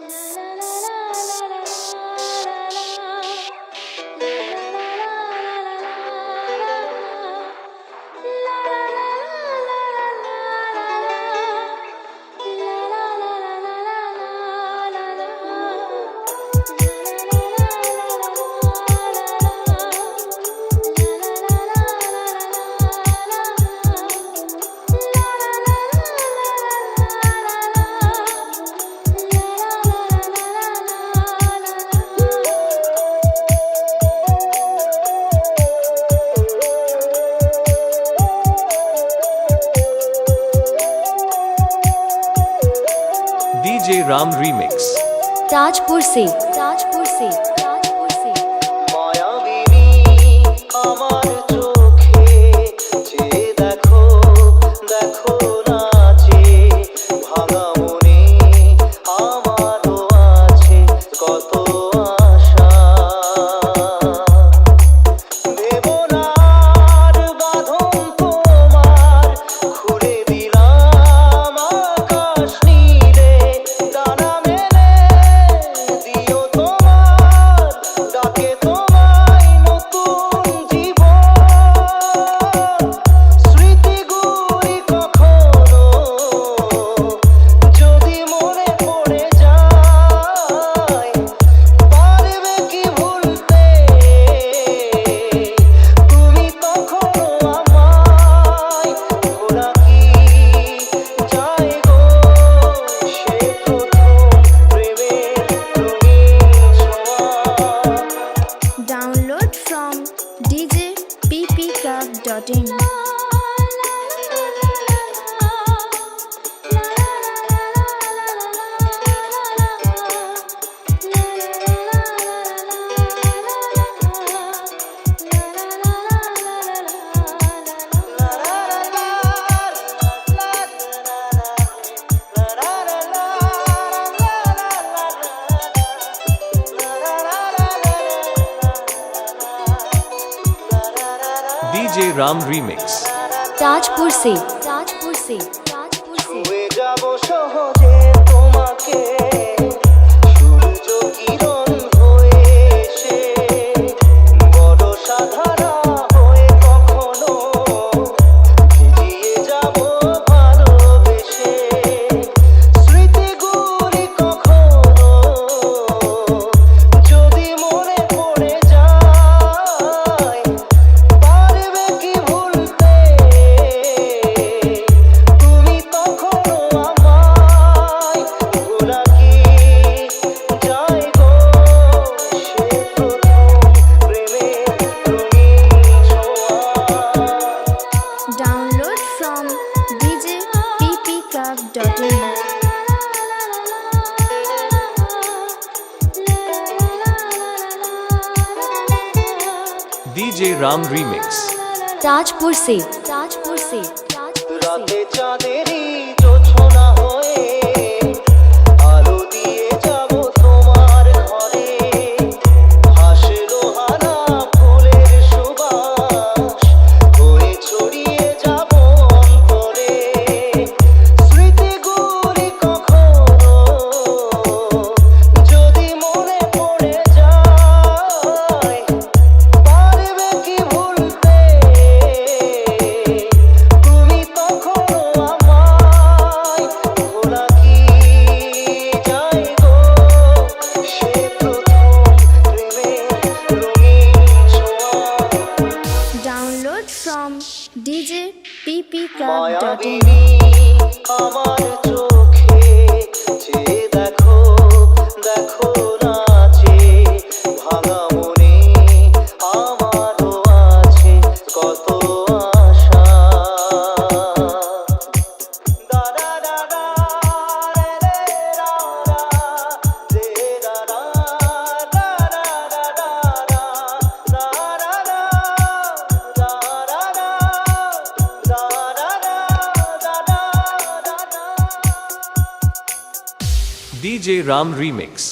Yeah. गुलाम remix Tajpur से ताजपुर से ताजपुर से मायाविनी recording. DJ Ram remix. Tajpur সে। তাজপুর সে। তাজপুর সে। যাব সহজে তোমাকে। DJ Ram remix. ताजपुर से ताजपुर से ताजपुर से। ভাবিনি আমার চোখ DJ Ram Remix.